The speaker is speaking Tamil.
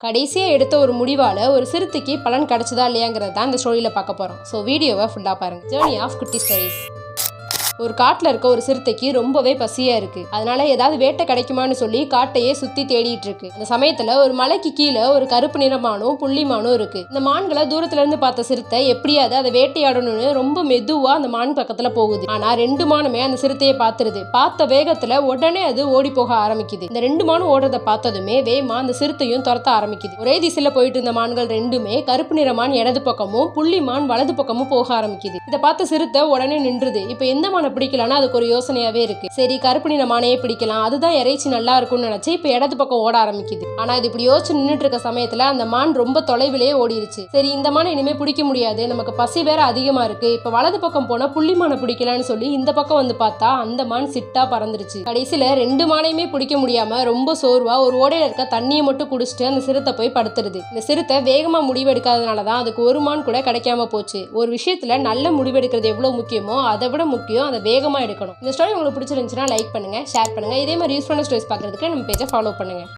கடைசியாக எடுத்த ஒரு முடிவால் ஒரு சிறுத்தைக்கு பலன் கிடச்சதா இல்லையாங்கிறது தான் இந்த ஸ்டோரியில் பார்க்க போகிறோம் ஸோ வீடியோவை ஃபுல்லாக பாருங்கள் ஜேர்னி ஆஃப் குட்டி ஸ்டோரிஸ் ஒரு காட்டில் இருக்க ஒரு சிறுத்தைக்கு ரொம்பவே பசியா இருக்கு. அதனால ஏதாவது வேட்டை கிடைக்குமான்னு சொல்லி காட்டையே சுத்தி தேடிட்டு இருக்கு. அந்த சமயத்துல ஒரு மலைக்கு கீழே ஒரு கருப்பு நிறமானும் புள்ளிமானும் இருக்கு. இந்த மான்களை தூரத்துல இருந்து பார்த்த சிறுத்தை எப்படியாவது அதை வேட்டையாடணும்னு ரொம்ப மெதுவா அந்த மான் பக்கத்துல போகுது. ஆனா ரெண்டு மானுமே அந்த சிறுத்தையை பார்த்துருது. பார்த்த வேகத்துல உடனே அது ஓடி போக ஆரம்பிக்குது. இந்த ரெண்டு மானும் ஓடுறத பார்த்ததுமே வேமா அந்த சிறுத்தையும் துரத்த ஆரம்பிக்குது. ஒரே திசையில போயிட்டு இருந்த மான்கள் ரெண்டுமே கருப்பு நிறமான் இடது பக்கமும் புள்ளிமான் வலது பக்கமும் போக ஆரம்பிக்குது. இதை பார்த்த சிறுத்தை உடனே நின்றுது. இப்போ எந்த மான பிடிக்கலாம்னா அதுக்கு ஒரு யோசனையாவே இருக்கு. சரி கருப்பு நிற மானையே பிடிக்கலாம். அதுதான் இறைச்சி நல்லா இருக்கும்னு நினைச்சு இப்போ இடது பக்கம் ஓட ஆரம்பிக்குது. ஆனா இது இப்படி யோசிச்சு நின்றுட்டு இருக்க சமயத்துல அந்த மான் ரொம்ப தொலைவிலேயே ஓடிடுச்சு சரி இந்த மானை இனிமே பிடிக்க முடியாது. நமக்கு பசி வேற அதிகமா இருக்கு. இப்போ வலது பக்கம் போனா புள்ளி மானை பிடிக்கலாம்னு சொல்லி இந்த பக்கம் வந்து பார்த்தா அந்த மான் சிட்டா பறந்துருச்சு. கடைசியில ரெண்டு மானையுமே பிடிக்க முடியாம ரொம்ப சோர்வா ஒரு ஓடையில இருக்க தண்ணியை மட்டும் குடிச்சிட்டு அந்த சிறுத்தை போய் படுத்துருது. இந்த சிறுத்தை வேகமா முடிவெடுக்காதனால தான் அதுக்கு ஒரு மான் கூட கிடைக்காம போச்சு. ஒரு விஷயத்துல நல்ல முடிவெடுக்கிறது எவ்வளவு முக்கியமோ அதை விட முக்கியம் அதை வேகமாக எடுக்கணும். இந்த ஸ்டோரி உங்களுக்கு பிடிச்சிருந்துச்சுன்னா லைக் பண்ணுங்க ஷேர் பண்ணுங்க. இதே மாதிரி யூஸ்ஃபுல்லான ஸ்டோரிஸ் பார்க்குறதுக்கு நம்ம பேஜை ஃபாலோ பண்ணுங்க.